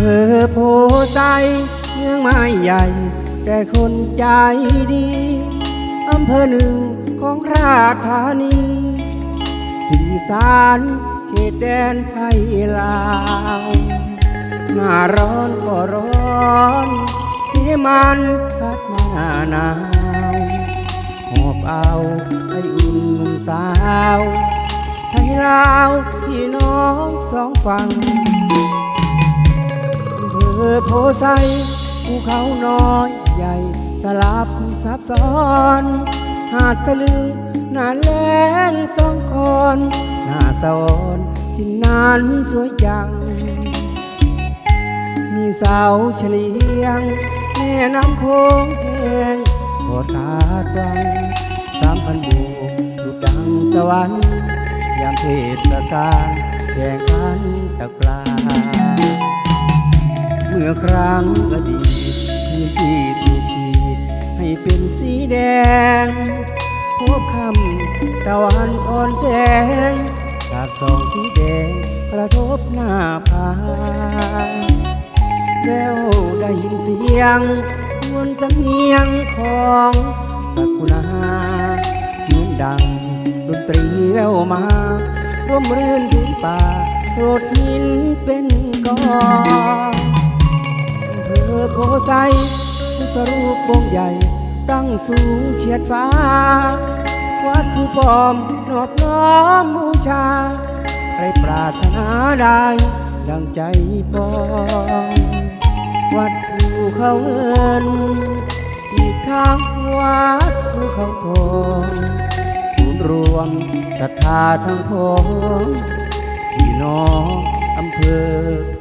อโพไซเมืองไม้ใหญ่ แต่คนใจดี อำเภอหนึ่งของราชธานีที่สานเขตแดนไทยลาวหน้าร้อนก็ร้อนที่มันพัดมาหนาวหอบเอาไออุ่นสาว ไทยลาวพี่น้องสองฝั่ง อำเภอโพไซภูเขาน้อยใหญ่สลับซับซ้อน หาดสลึงหน้าแรงสองคนหน้าสอนที่นั้นสวยจัง มีเสาเฉลียง แม่น้ำโค้งแหงโคตรขาดวังสามพันบุกดุดดังสวรรค์ยามเทศกาลแข่งกันตักปลา มื่อครั้งอดีตพื้นที่ถูกขีดให้เป็นสีแดงพบคำตะวันอ่อนแสงสาดส่องสีแดงกระทบหน้าผาแล้วได้ยินเสียงมวนสำเนียงของสักุณาเหมือนดังดนตรีแววมาร่วมรื่นพื้นป่าโรดหินเป็นกองำเภอโพไซพุทธรูปองค์ใหญ่ ตั้งสูงเฉียดฟ้า วัดผู้ปอมนอบน้อมบูชา ใครปรารถนาได้ ดังใจปองวัดภูเขาเงินอีกทางวัดภูเขาทองศูนย์รวมศรัทธาทั้งพงพี่น้องอำเภอ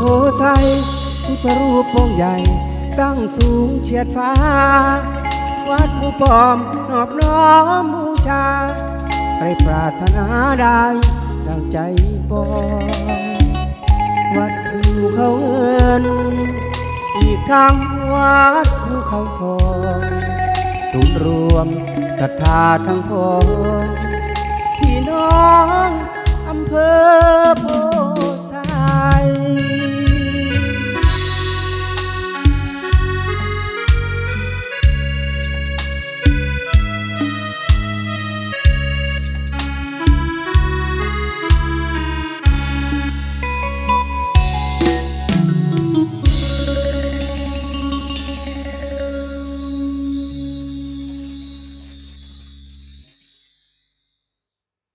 โพไซพุทธรูปองค์ใหญ่ ตั้งสูงเฉียดฟ้า วัดผู้ปอมนอบน้อมบูชาใครปรารถนาได้ดังใจปองวัดภูเขาเงินอีกทางวัดภูเขาทองศูนย์รวมศรัทธาทั้งพงพี่น้อง